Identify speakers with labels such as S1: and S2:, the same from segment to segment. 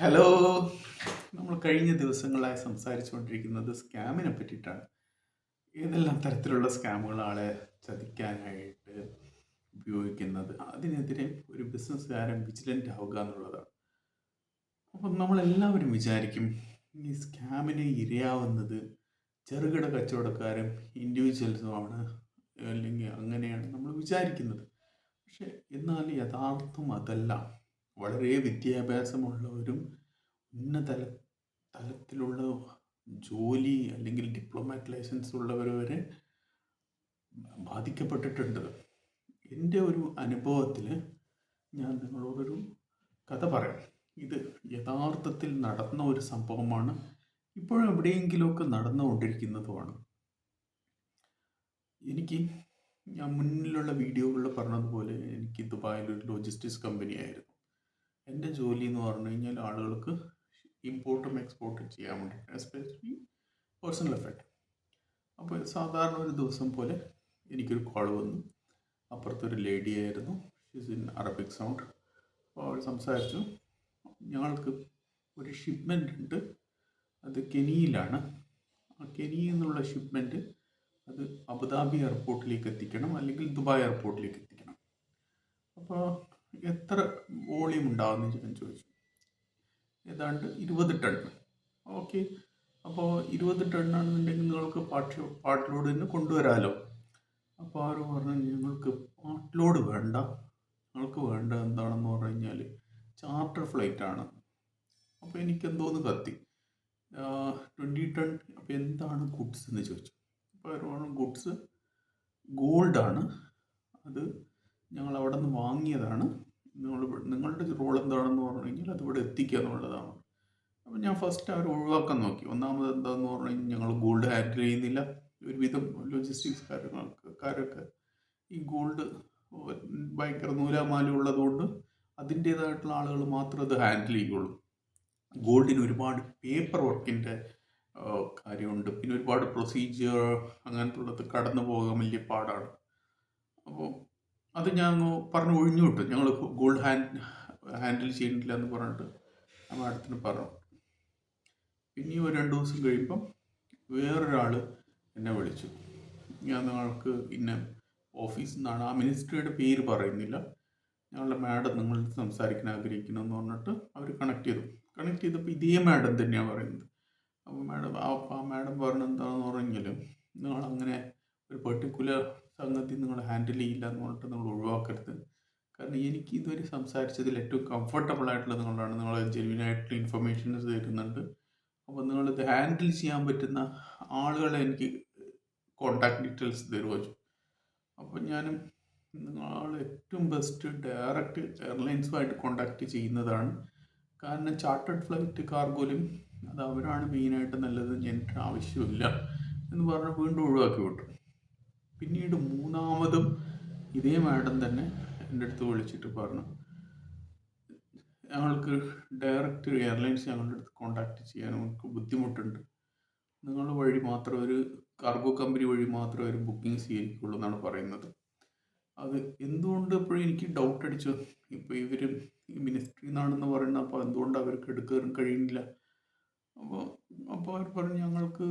S1: Hello നമ്മൾ കഴിഞ്ഞ ദിവസങ്ങളായി സംസാരിച്ചുകൊണ്ടിരിക്കുന്നത് സ്കാമിനെ പറ്റിയിട്ടാണ്. ഏതെല്ലാം തരത്തിലുള്ള സ്കാമുകൾ ആളെ ചതിക്കാനായിട്ട് ഉപയോഗിക്കുന്നത്? അതിനെതിരെ ഒരു ബിസിനസ്സുകാരൻ വിജിലന്റ് ആവുക എന്നുള്ളതാണ്. അപ്പം നമ്മളെല്ലാവരും വിചാരിക്കും ഈ സ്കാമിന് ഇരയാവുന്നത് ചെറുകിട കച്ചവടക്കാരും ഇൻഡിവിജ്വൽസുമാണ് അല്ലെങ്കിൽ അങ്ങനെയാണ് നമ്മൾ വിചാരിക്കുന്നത്. പക്ഷെ എന്നാൽ യഥാർത്ഥം അതല്ല. വളരെ വിദ്യാഭ്യാസമുള്ളവരും ഉന്നത തലത്തിലുള്ള ജോലി അല്ലെങ്കിൽ ഡിപ്ലോമാറ്റ് ലൈസൻസ് ഉള്ളവർ വരെ ബാധിക്കപ്പെട്ടിട്ടുണ്ട്. എന്റെ ഒരു അനുഭവത്തിൽ ഞാൻ നിങ്ങളോടൊരു കഥ പറയാം. ഇത് യഥാർത്ഥത്തിൽ നടന്ന ഒരു സംഭവമാണ്. ഇപ്പോഴും എവിടെയെങ്കിലുമൊക്കെ നടന്നുകൊണ്ടിരിക്കുന്നതുമാണ്. എനിക്ക് ഞാൻ മുന്നിലുള്ള വീഡിയോകളിൽ പറഞ്ഞതുപോലെ എനിക്ക് ദുബായിൽ ഒരു ലോജിസ്റ്റിക്സ് കമ്പനി ആയിരുന്നു. എന്റെ ജോലി എന്ന് പറഞ്ഞു കഴിഞ്ഞാൽ ആളുകൾക്ക് ഇമ്പോർട്ടും എക്സ്പോർട്ടും ചെയ്യാൻ വേണ്ടിയിട്ട് എസ്പെഷ്യലി പേഴ്സണൽ എഫക്റ്റ് അപ്പോൾ സാധാരണ ഒരു ദിവസം പോലെ എനിക്കൊരു കോൾ വന്നു. അപ്പുറത്തൊരു ലേഡി ആയിരുന്നു. ഷീസ് ഇൻ അറബിക് സൗണ്ട് അപ്പോൾ അവൾ സംസാരിച്ചു. ഞങ്ങൾക്ക് ഒരു ഷിപ്മെന്റ് ഉണ്ട്. അത് കെനിയിലാണ്. ആ കെനിയിൽ നിന്നുള്ള ഷിപ്മെന്റ് അത് അബുദാബി എയർപോർട്ടിലേക്ക് എത്തിക്കണം അല്ലെങ്കിൽ ദുബായ് എയർപോർട്ടിലേക്ക് എത്തിക്കണം. അപ്പോൾ എത്ര വോളിയം ഉണ്ടാകുമെന്ന് ഞാൻ ചോദിച്ചു. ഏതാണ്ട് ഇരുപത് ടൺ ഓക്കെ. അപ്പോൾ ഇരുപത് ആണെന്നുണ്ടെങ്കിൽ നിങ്ങൾക്ക് പാട്ട് പാട്ട് ലോഡ് തന്നെ കൊണ്ടുവരാമല്ലോ അപ്പോൾ അവർ പറഞ്ഞു ഞങ്ങൾക്ക് പാട്ടിലോട് വേണ്ട. ഞങ്ങൾക്ക് വേണ്ട എന്താണെന്ന് പറഞ്ഞു കഴിഞ്ഞാൽ ചാർട്ടർ ഫ്ലൈറ്റ് ആണ്. അപ്പോൾ എനിക്ക് എന്തോന്ന് കത്തി ട്വന്റി ടൺ അപ്പോൾ എന്താണ് ഗുഡ്സ് എന്ന് ചോദിച്ചു. അപ്പോൾ പറഞ്ഞു ഗുഡ്സ് ഗോൾഡാണ് അത് ഞങ്ങൾ അവിടെ നിന്ന് വാങ്ങിയതാണ്. നിങ്ങൾ നിങ്ങളുടെ റോൾ എന്താണെന്ന് പറഞ്ഞു കഴിഞ്ഞാൽ ഇവിടെ എത്തിക്കുക എന്നുള്ളതാണ്. അപ്പം ഞാൻ ഫസ്റ്റ് അവർ ഒഴിവാക്കാൻ നോക്കി. ഒന്നാമത് എന്താണെന്ന് പറഞ്ഞു കഴിഞ്ഞാൽ ഞങ്ങൾ ഗോൾഡ് ഹാൻഡിൽ ചെയ്യുന്നില്ല. ഒരുവിധം ലോജിസ്റ്റിക്സ് കാര്യങ്ങൾക്കാരൊക്കെ ഈ ഗോൾഡ് ഭയങ്കര നൂലാമാല ഉള്ളതുകൊണ്ട് അതിന്റേതായിട്ടുള്ള ആളുകൾ മാത്രം അത് ഹാൻഡിൽ ചെയ്യുള്ളൂ ഗോൾഡിന് ഒരുപാട് പേപ്പർ വർക്കിന്റെ കാര്യമുണ്ട്. പിന്നെ ഒരുപാട് പ്രൊസീജിയർ അങ്ങനത്തെ ഉള്ളത് കടന്നു പോകാൻ വലിയ പാടാണ്. അപ്പോൾ അത് ഞാൻ പറഞ്ഞു ഒഴിഞ്ഞു വിട്ടു. ഞങ്ങൾ ഗോൾഡ് ഹാൻഡ് ഹാൻഡിൽ ചെയ്യുന്നില്ല എന്ന് പറഞ്ഞിട്ട് ആ മാഡത്തിന് പറഞ്ഞു. പിന്നെ ഒരു രണ്ട് ദിവസം കഴിയുമ്പം വേറൊരാൾ എന്നെ വിളിച്ചു. ഞാൻ നിങ്ങൾക്ക് ഇന്ന ഓഫീസിൽ നിന്നാണ് ആ മിനിസ്ട്രിയുടെ പേര് പറയുന്നില്ല. ഞങ്ങളുടെ മാഡം നിങ്ങൾ സംസാരിക്കാൻ ആഗ്രഹിക്കുന്നു എന്ന് പറഞ്ഞിട്ട് അവർ കണക്ട് ചെയ്തു. കണക്ട് ചെയ്തപ്പോൾ ഇതേ മാഡം തന്നെയാണ് പറയുന്നത്. അപ്പോൾ മാഡം ആ മാഡം പറഞ്ഞെന്താണെന്ന് പറഞ്ഞെങ്കിൽ നിങ്ങൾ അങ്ങനെ ഒരു പെർട്ടിക്കുലർ സംഗതി നിങ്ങൾ ഹാൻഡിൽ ചെയ്യില്ല എന്ന് പറഞ്ഞിട്ട് നിങ്ങൾ ഒഴിവാക്കരുത്. കാരണം എനിക്ക് ഇതുവരെ സംസാരിച്ചതിൽ ഏറ്റവും കംഫർട്ടബിൾ ആയിട്ടുള്ള നിങ്ങളാണ്. നിങ്ങൾ ജെന്യൂൻ ആയിട്ടുള്ള ഇൻഫർമേഷൻസ് തരുന്നുണ്ട്. അപ്പോൾ നിങ്ങളിത് ഹാൻഡിൽ ചെയ്യാൻ പറ്റുന്ന ആളുകളെ എനിക്ക് കോണ്ടാക്ട് ഡീറ്റെയിൽസ് തരുമോ അപ്പോൾ ഞാനും നിങ്ങൾ ഏറ്റവും ബെസ്റ്റ് ഡയറക്റ്റ് എയർലൈൻസുമായിട്ട് കോണ്ടാക്ട് ചെയ്യുന്നതാണ്. കാരണം ചാർട്ടേഡ് ഫ്ലൈറ്റ് പോലും അത് അവരാണ് മെയിനായിട്ട് നല്ലത് എനിക്ക് ആവശ്യമില്ല എന്ന് പറഞ്ഞ് വീണ്ടും ഒഴിവാക്കി വിട്ടു. പിന്നീട് മൂന്നാമതും ഇതേ മാഡം തന്നെ എന്റെ അടുത്ത് വിളിച്ചിട്ട് പറഞ്ഞു. ഞങ്ങൾക്ക് ഡയറക്റ്റ് എയർലൈൻസ് ഞങ്ങളുടെ അടുത്ത് കോണ്ടാക്ട് ചെയ്യാൻ നമുക്ക് ബുദ്ധിമുട്ടുണ്ട്. നിങ്ങൾ വഴി മാത്രം ഒരു കാർഗോ കമ്പനി വഴി മാത്രം ഒരു ബുക്കിംഗ് സ്വീകരിക്കുള്ളൂ എന്നാണ് പറയുന്നത്. അത് എന്തുകൊണ്ട് ഇപ്പോഴും എനിക്ക് ഡൗട്ട് അടിച്ചു. ഇപ്പോൾ ഇവർ മിനിസ്ട്രി എന്നാണെന്ന് പറയുന്നത് അപ്പോൾ എന്തുകൊണ്ട് അവർക്ക് എടുക്കാൻ കഴിയുന്നില്ല? അപ്പോൾ അപ്പോൾ അവർ പറഞ്ഞു ഞങ്ങൾക്ക്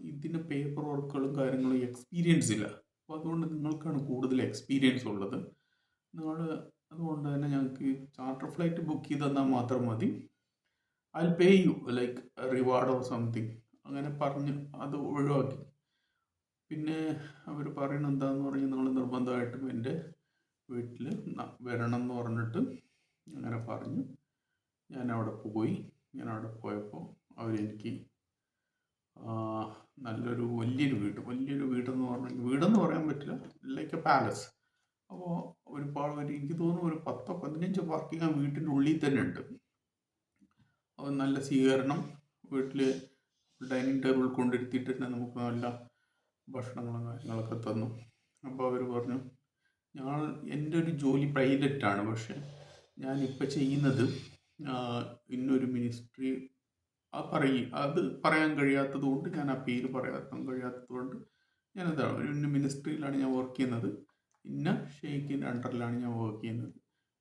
S1: ഇതിന് പേപ്പർ വർക്കുകളും കാര്യങ്ങളും എക്സ്പീരിയൻസ് ഇല്ല. അപ്പോൾ അതുകൊണ്ട് നിങ്ങൾക്കാണ് കൂടുതൽ എക്സ്പീരിയൻസ് ഉള്ളത്. നിങ്ങൾ അതുകൊണ്ട് തന്നെ ഞങ്ങൾക്ക് ചാർട്ടർ ഫ്ലൈറ്റ് ബുക്ക് ചെയ്ത് തന്നാൽ മാത്രം മതി. I pay you like reward or something അങ്ങനെ പറഞ്ഞ് അത് ഒഴിവാക്കി. പിന്നെ അവർ പറയുന്നത് എന്താന്ന് പറഞ്ഞാൽ നിങ്ങൾ നിർബന്ധമായിട്ടും എന്റെ വീട്ടിൽ വരണം എന്ന് പറഞ്ഞിട്ട് അങ്ങനെ പറഞ്ഞു ഞാൻ അവിടെ പോയി. ഞാൻ അവിടെ പോയപ്പോൾ അവരെനിക്ക് നല്ലൊരു വലിയൊരു വീട്. വലിയൊരു വീടെന്ന് പറഞ്ഞാൽ വീടെന്ന് പറയാൻ പറ്റില്ല. Like a palace. അപ്പോൾ ഒരുപാട് ഒരു എനിക്ക് തോന്നുന്നു ഒരു പത്തോ പതിനഞ്ചോ പാർക്കിംഗ് ആ വീട്ടിന്റെ ഉള്ളിൽ തന്നെ ഉണ്ട്. അപ്പോൾ നല്ല സ്വീകരണം. വീട്ടിൽ ഡൈനിങ് ടേബിൾ കൊണ്ടിരുത്തിയിട്ട് തന്നെ നമുക്ക് നല്ല ഭക്ഷണങ്ങളും കാര്യങ്ങളൊക്കെ തന്നു. അപ്പോൾ അവർ പറഞ്ഞു ഞാൻ എന്റെ ഒരു ജോലി പ്രൈവറ്റാണ് പക്ഷേ ഞാനിപ്പോൾ ചെയ്യുന്നത് ഇന്നൊരു മിനിസ്ട്രി പറയും അത് പറയാൻ കഴിയാത്തത് കൊണ്ട് ഞാൻ ആ പേര് പറയാൻ കഴിയാത്തത് കൊണ്ട് ഞാനതാണ് ഒരു ഇന്ന മിനിസ്ട്രിയിലാണ് ഞാൻ വർക്ക് ചെയ്യുന്നത്. ഇന്ന ഷെയ്ഖിന്റെ അണ്ടറിലാണ് ഞാൻ വർക്ക് ചെയ്യുന്നത്.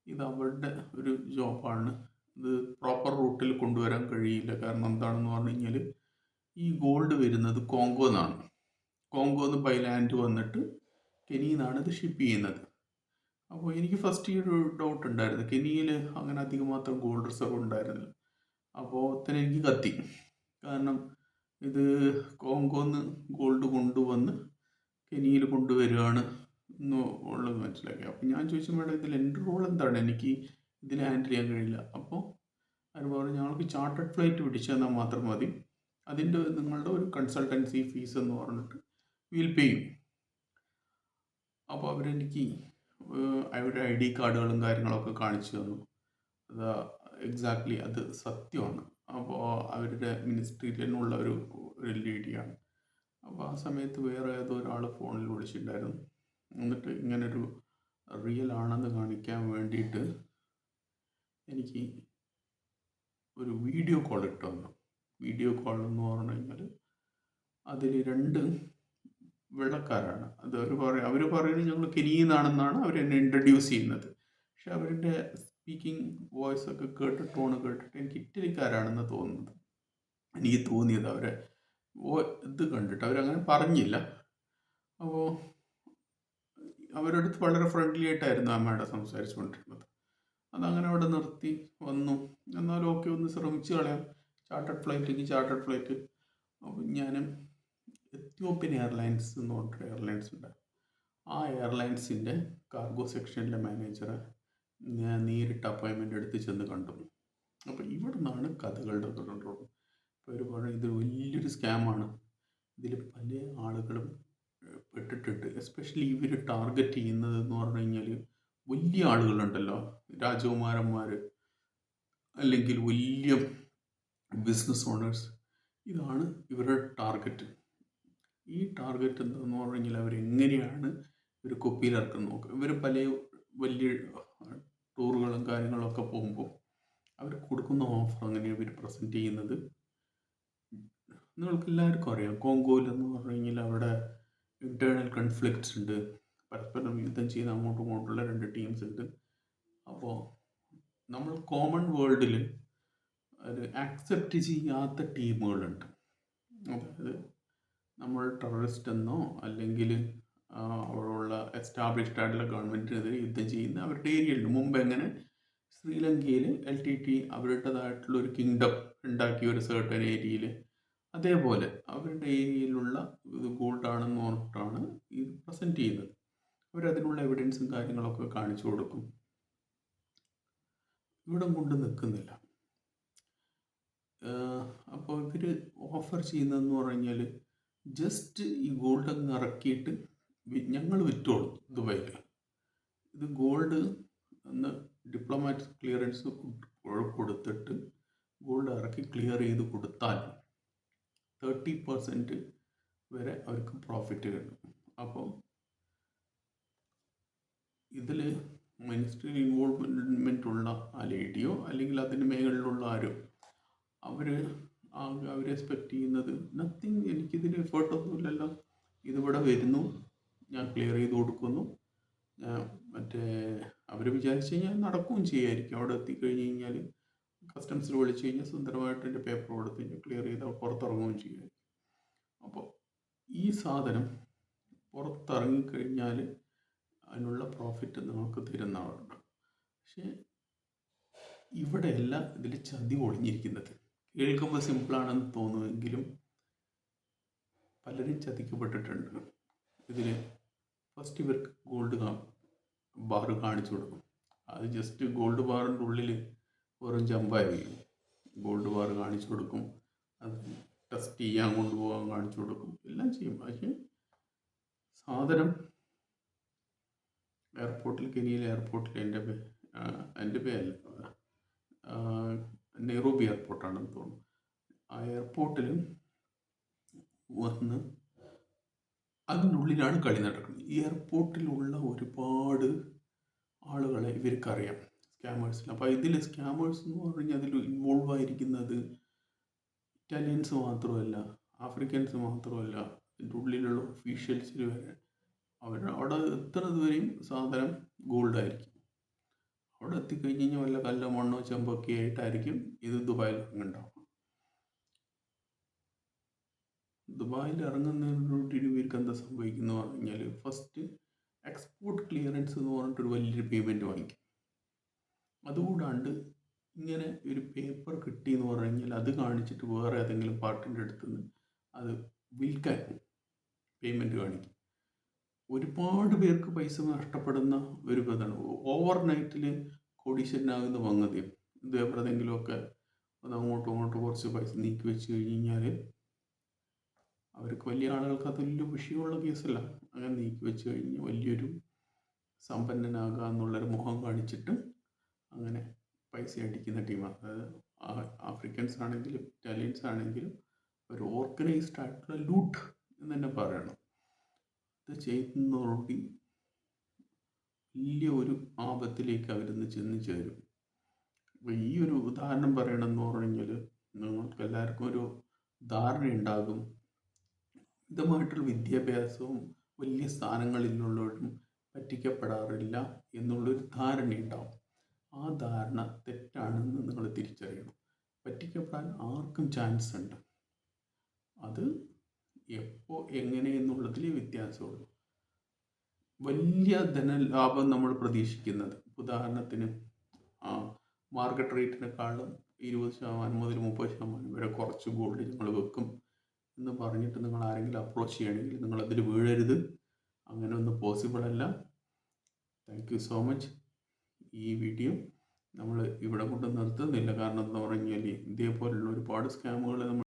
S1: ഇത് അവരുടെ ഒരു ജോബാണ് ഇത് പ്രോപ്പർ റൂട്ടിൽ കൊണ്ടുവരാൻ കഴിയില്ല. കാരണം എന്താണെന്ന് പറഞ്ഞു കഴിഞ്ഞാൽ ഈ ഗോൾഡ് വരുന്നത് കോങ്കോ എന്നാണ്. കോങ്കോ എന്ന് ബൈ ലാൻഡ് വന്നിട്ട് കെനിയിൽ നിന്നാണ് ഇത് ഷിപ്പ് ചെയ്യുന്നത്. അപ്പോൾ എനിക്ക് ഫസ്റ്റ് ഈ ഒരു ഡൗട്ട് ഉണ്ടായിരുന്നു. കെനിയിൽ അങ്ങനെ അധികം മാത്രം ഗോൾഡ് റിസർവ് ഉണ്ടായിരുന്നില്ല. അപ്പോൾ തന്നെ എനിക്ക് കത്തി. കാരണം ഇത് കോങ്കോന്ന് ഗോൾഡ് കൊണ്ടുവന്ന് കെനിയിൽ കൊണ്ടുവരികയാണ് എന്ന് ഉള്ളത് മനസ്സിലാക്കി. അപ്പോൾ ഞാൻ ചോദിച്ചു മേഡം ഇതിൽ എന്റെ റോൾ എന്താണ്? എനിക്ക് ഇതിൽ ഹാൻഡിൽ ചെയ്യാൻ കഴിയില്ല. അപ്പോൾ അവർ പറഞ്ഞു ഞങ്ങൾക്ക് ചാർട്ടേഡ് ഫ്ലൈറ്റ് പിടിച്ചു തന്നാൽ മാത്രം മതി. അതിന്റെ നിങ്ങളുടെ ഒരു കൺസൾട്ടൻസി ഫീസ് എന്ന് പറഞ്ഞിട്ട് വിൽ പേ ചെയ്യും അപ്പോൾ അവരെനിക്ക് അവരുടെ ഐ ഡി കാർഡുകളും കാര്യങ്ങളൊക്കെ കാണിച്ചു തന്നു. അത് എക്സാക്ട്ലി അത് സത്യമാണ്. അപ്പോൾ അവരുടെ മിനിസ്ട്രിയിൽ തന്നെയുള്ള ഒരു ഒരു ലേഡിയാണ്. അപ്പോൾ ആ സമയത്ത് വേറെ ഏതോ ഒരാൾ ഫോണിൽ വിളിച്ചിട്ടുണ്ടായിരുന്നു. എന്നിട്ട് ഇങ്ങനൊരു റിയൽ ആണെന്ന് കാണിക്കാൻ വേണ്ടിയിട്ട് എനിക്ക് ഒരു വീഡിയോ കോൾ ഇട്ട് തന്നു. വീഡിയോ കോൾ എന്ന് പറഞ്ഞു കഴിഞ്ഞാൽ അതിൽ രണ്ട് വെള്ളക്കാരാണ്. അത് അവർ പറയും അവർ പറയുന്നത് ഞങ്ങൾ കെനിയെന്നാണെന്നാണ് അവർ എന്നെ ഇൻട്രൊഡ്യൂസ് ചെയ്യുന്നത്. പക്ഷെ അവരുടെ സ്പീക്കിംഗ് വോയിസ് ഒക്കെ കേട്ട് ടോണ് കേട്ടിട്ട് എനിക്ക് ഇറ്റലിക്കാരാണെന്ന് തോന്നുന്നത്. എനിക്ക് തോന്നിയത് അവരെ ഓ ഇത് കണ്ടിട്ട് അവരങ്ങനെ പറഞ്ഞില്ല. അപ്പോൾ അവരടുത്ത് വളരെ ഫ്രണ്ട്ലി ആയിട്ടായിരുന്നു മാഡം സംസാരിച്ചുകൊണ്ടിരുന്നത് അതങ്ങനെ അവിടെ നിർത്തി വന്നു. എന്നാലും ഓക്കെ ഒന്ന് ശ്രമിച്ചു കളയാം. ചാർട്ടേഡ് ഫ്ലൈറ്റ് ചാർട്ടേഡ് ഫ്ലൈറ്റ് അപ്പോൾ ഞാനും എത്യോപ്യൻ എയർലൈൻസ് എന്ന് പറഞ്ഞിട്ട് എയർലൈൻസ് ഉണ്ട് ആ എയർലൈൻസിന്റെ കാർഗോ സെക്ഷനിലെ മാനേജറെ ഞാൻ നേരിട്ട് അപ്പോയിൻമെന്റ് എടുത്ത് ചെന്ന് കണ്ടു. അപ്പോൾ ഇവിടെ നിന്നാണ് കഥകളുടെ തുടർന്നത് ഇപ്പോൾ പറഞ്ഞു ഇത് വലിയൊരു സ്കാമാണ് ഇതിൽ പല ആളുകളും പെട്ടിട്ടിട്ട് എസ്പെഷ്യലി ഇവർ ടാർഗറ്റ് ചെയ്യുന്നത് എന്ന് പറഞ്ഞു കഴിഞ്ഞാൽ വലിയ ആളുകളുണ്ടല്ലോ. രാജകുമാരന്മാർ അല്ലെങ്കിൽ വലിയ ബിസിനസ് ഓണേഴ്സ് ഇതാണ് ഇവരുടെ ടാർഗറ്റ് ഈ ടാർഗറ്റ് എന്താണെന്ന് പറഞ്ഞു കഴിഞ്ഞാൽ അവരെങ്ങനെയാണ് ഒരു കുപ്പിയിലിറക്കുന്നത് നോക്കുക ഇവർ പല വലിയ ടൂറുകളും കാര്യങ്ങളൊക്കെ പോകുമ്പോൾ അവർ കൊടുക്കുന്ന ഓഫർ അങ്ങനെയാണ് ഇവർ പ്രസന്റ് ചെയ്യുന്നത്? നിങ്ങൾക്ക് എല്ലാവർക്കും അറിയാം കോങ്കോയിലെന്ന് പറഞ്ഞു കഴിഞ്ഞാൽ അവിടെ ഇന്റേർണൽ കൺഫ്ലിക്ട്സ് ഉണ്ട്. പരസ്പരം യുദ്ധം ചെയ്യുന്ന അങ്ങോട്ടും ഇങ്ങോട്ടുള്ള രണ്ട് ടീംസ് ഉണ്ട്. അപ്പോൾ നമ്മൾ കോമൺ വേൾഡിൽ അത് ആക്സെപ്റ്റ് ചെയ്യാത്ത ടീമുകളുണ്ട് അതായത് നമ്മൾ ടെററിസ്റ്റ് എന്നോ അല്ലെങ്കിൽ അവിടെയുള്ള എസ്റ്റാബ്ലിഷ്ഡ് ആയിട്ടുള്ള ഗവൺമെന്റിനെതിരെ യുദ്ധം ചെയ്യുന്ന അവരുടെ ഏരിയയുണ്ട് മുമ്പ് എങ്ങനെ ശ്രീലങ്കയിൽ എൽ ടി ടി അവരുടേതായിട്ടുള്ള ഒരു കിങ്ഡം ഉണ്ടാക്കിയ ഒരു സെർട്ടൺ ഏരിയയിൽ അതേപോലെ അവരുടെ ഏരിയയിലുള്ള ഇത് ഗോൾഡാണെന്ന് പറഞ്ഞിട്ടാണ് ഇത് പ്രസന്റ് ചെയ്യുന്നത്. അവരതിനുള്ള എവിഡൻസും കാര്യങ്ങളൊക്കെ കാണിച്ചു കൊടുക്കും. ഇവിടം കൊണ്ട് നിൽക്കുന്നില്ല അപ്പോൾ ഇവർ ഓഫർ ചെയ്യുന്നതെന്ന് പറഞ്ഞാൽ ജസ്റ്റ് ഈ ഗോൾഡ് അങ്ങ് ഇറക്കിയിട്ട് ഞങ്ങൾ വിറ്റോളും ദുബായിൽ ഇത് ഗോൾഡ് എന്ന് ഡിപ്ലോമാറ്റിക് ക്ലിയറൻസ് കൊടുത്തിട്ട് ഗോൾഡ് ഇറക്കി ക്ലിയർ ചെയ്ത് കൊടുത്താൽ തേർട്ടി പെർസെന്റ് വരെ അവർക്ക് പ്രോഫിറ്റ് കിട്ടും. അപ്പം ഇതിൽ മിനിസ്ട്രി ഇൻവോൾവ്മെന്റ് ഉള്ള ആ ലേഡിയോ അല്ലെങ്കിൽ അതിന് മേഖലയിലുള്ള ആരോ അവർ അവരെ എക്സ്പെക്റ്റ് ചെയ്യുന്നത് നത്തിങ് എനിക്കിതിന് എഫേർട്ടൊന്നുമില്ലല്ലോ. ഇതിവിടെ വരുന്നു. ഞാൻ ക്ലിയർ ചെയ്ത് കൊടുക്കുന്നു. മറ്റേ അവർ വിചാരിച്ചു കഴിഞ്ഞാൽ നടക്കുകയും ചെയ്യുമായിരിക്കും അവിടെ എത്തിക്കഴിഞ്ഞ് കഴിഞ്ഞാൽ കസ്റ്റംസിൽ വിളിച്ചു കഴിഞ്ഞാൽ സുന്ദരമായിട്ട് എന്റെ പേപ്പർ കൊടുത്ത് കഴിഞ്ഞാൽ ക്ലിയർ ചെയ്ത് പുറത്തിറങ്ങുകയും ചെയ്യുമായിരിക്കും അപ്പോൾ ഈ സാധനം പുറത്തിറങ്ങിക്കഴിഞ്ഞാൽ അതിനുള്ള പ്രോഫിറ്റ് നമുക്ക് തരുന്നവരുണ്ട്. പക്ഷേ ഇവിടെയല്ല ഇതിൽ ചതി ഒളിഞ്ഞിരിക്കുന്നത്. കേൾക്കുമ്പോൾ സിമ്പിളാണെന്ന് തോന്നുമെങ്കിലും പലരും ചതിക്കപ്പെട്ടിട്ടുണ്ട്. ഇതിൽ ഫസ്റ്റ് ഇവർക്ക് ഗോൾഡ് ബാർ കാണിച്ചു കൊടുക്കും. അത് ജസ്റ്റ് ഗോൾഡ് ബാറിന്റെ ഉള്ളിൽ വെറും ചമ്പായിരിക്കും ഗോൾഡ് ബാർ കാണിച്ചു കൊടുക്കും. അത് ടെസ്റ്റ് ചെയ്യാൻ കൊണ്ടുപോകാൻ കാണിച്ചു കൊടുക്കും. എല്ലാം ചെയ്യും. പക്ഷേ സാധനം എയർപോർട്ടിൽ കെനിയിൽ എയർപോർട്ടിൽ എന്റെ എന്റെ പേരല്ല. നെയ്റോബി എയർപോർട്ടാണെന്ന് തോന്നുന്നു. ആ എയർപോർട്ടിൽ വന്ന് അതിനുള്ളിലാണ് കളി നടക്കുന്നത്. എയർപോർട്ടിലുള്ള ഒരുപാട് ആളുകളെ ഇവർക്കറിയാം. സ്കാമേഴ്സിന് അപ്പോൾ ഇതിൽ സ്കാമേഴ്സ് എന്ന് പറഞ്ഞാൽ അതിൽ ഇൻവോൾവ് ആയിരിക്കുന്നത് ഇറ്റാലിയൻസ് മാത്രമല്ല ആഫ്രിക്കൻസ് മാത്രമല്ല ഇതിന്റെ ഉള്ളിലുള്ള ഒഫീഷ്യൽസിൽ വരെ. അവർ അവിടെ എത്ര ദൂരെയും സാധനം ഗോൾഡ് ആയിരിക്കും. അവിടെ എത്തിക്കഴിഞ്ഞ് കഴിഞ്ഞാൽ വല്ല കല്ലോ മണ്ണോ ചെമ്പൊക്കെ ആയിട്ടായിരിക്കും ഇത് ദുബായിൽ ഇറങ്ങുന്നുണ്ടാവും ദുബായിൽ ഇറങ്ങുന്നതിനോട് ഇവർക്ക് എന്താ സംഭവിക്കുന്നു പറഞ്ഞു കഴിഞ്ഞാൽ ഫസ്റ്റ് എക്സ്പോർട്ട് ക്ലിയറൻസ് എന്ന് പറഞ്ഞിട്ടൊരു വലിയൊരു പേയ്മെന്റ് വാങ്ങിക്കും. അതുകൂടാണ്ട് ഇങ്ങനെ ഒരു പേപ്പർ കിട്ടി എന്ന് പറഞ്ഞു അത് കാണിച്ചിട്ട് വേറെ ഏതെങ്കിലും പാർട്ടിന്റെ അടുത്ത് നിന്ന് അത് വിൽക്കാൻ പേയ്മെന്റ് കാണിക്കും ഒരുപാട് പേർക്ക് പൈസ നഷ്ടപ്പെടുന്ന ഒരു ഇതാണ്. ഓവർ നൈറ്റിൽ കോടീശ്വരനാകുന്ന വങ്ങതിയും ഇതേപോലെ എന്തെങ്കിലുമൊക്കെ അത് അങ്ങോട്ടും ഇങ്ങോട്ടും കുറച്ച് പൈസ നീക്കി വെച്ച് കഴിഞ്ഞ് കഴിഞ്ഞാൽ അവർക്ക് വലിയ ആളുകൾക്ക് അത് വലിയ വിഷയമുള്ള കേസല്ല. അങ്ങനെ നീക്കി വെച്ച് കഴിഞ്ഞ് വലിയൊരു സമ്പന്നനാകുക എന്നുള്ളൊരു മുഖം കാണിച്ചിട്ട് അങ്ങനെ പൈസ അടിക്കുന്ന ടീമാണ് അതായത് ആഫ്രിക്കൻസ് ആണെങ്കിലും ഇറ്റാലിയൻസ് ആണെങ്കിലും ഒരു ഓർഗനൈസ്ഡ് ആയിട്ടുള്ള ലൂട്ട് എന്ന് തന്നെ പറയണം. ഇത് ചെയ്യുന്നതോടുകൂടി വലിയ ഒരു ആപത്തിലേക്ക് അവരിന്ന് ചെന്ന് ചേരും. അപ്പോൾ ഈ ഒരു ഉദാഹരണം പറയണമെന്ന് പറഞ്ഞു കഴിഞ്ഞാൽ നിങ്ങൾക്ക് എല്ലാവർക്കും ഒരു ധാരണ ഉണ്ടാകും മിതമായിട്ടുള്ള വിദ്യാഭ്യാസവും വലിയ സ്ഥാനങ്ങളിലുള്ളവരും പറ്റിക്കപ്പെടാറില്ല എന്നുള്ളൊരു ധാരണയുണ്ടാവും. ആ ധാരണ തെറ്റാണെന്ന് നിങ്ങൾ തിരിച്ചറിയണം. പറ്റിക്കപ്പെടാൻ ആർക്കും ചാൻസ് ഉണ്ട്. അത് എപ്പോൾ എങ്ങനെ എന്നുള്ളതിൽ വ്യത്യാസമുള്ളൂ. വലിയ ധനലാഭം നമ്മൾ പ്രതീക്ഷിക്കുന്നത്. ഉദാഹരണത്തിന് മാർക്കറ്റ് റേറ്റിനെക്കാളും ഇരുപത് ശതമാനം മുതൽ മുപ്പത് ശതമാനം വരെ കുറച്ച് ഗോൾഡ് ഞങ്ങൾ വെക്കും. എന്ന് പറഞ്ഞിട്ട് നിങ്ങൾ ആരെങ്കിലും അപ്രോച്ച് ചെയ്യണമെങ്കിൽ നിങ്ങൾ അതിൽ വീഴരുത്. അങ്ങനെ ഒന്നും പോസിബിൾ അല്ല. താങ്ക് യു സോ മച്ച് ഈ വീഡിയോ നമ്മൾ ഇവിടെ കൊണ്ട് നിർത്തുന്നില്ല. കാരണം എന്താ പറഞ്ഞാൽ ഇതേപോലുള്ള ഒരുപാട് സ്കാമുകൾ നമ്മൾ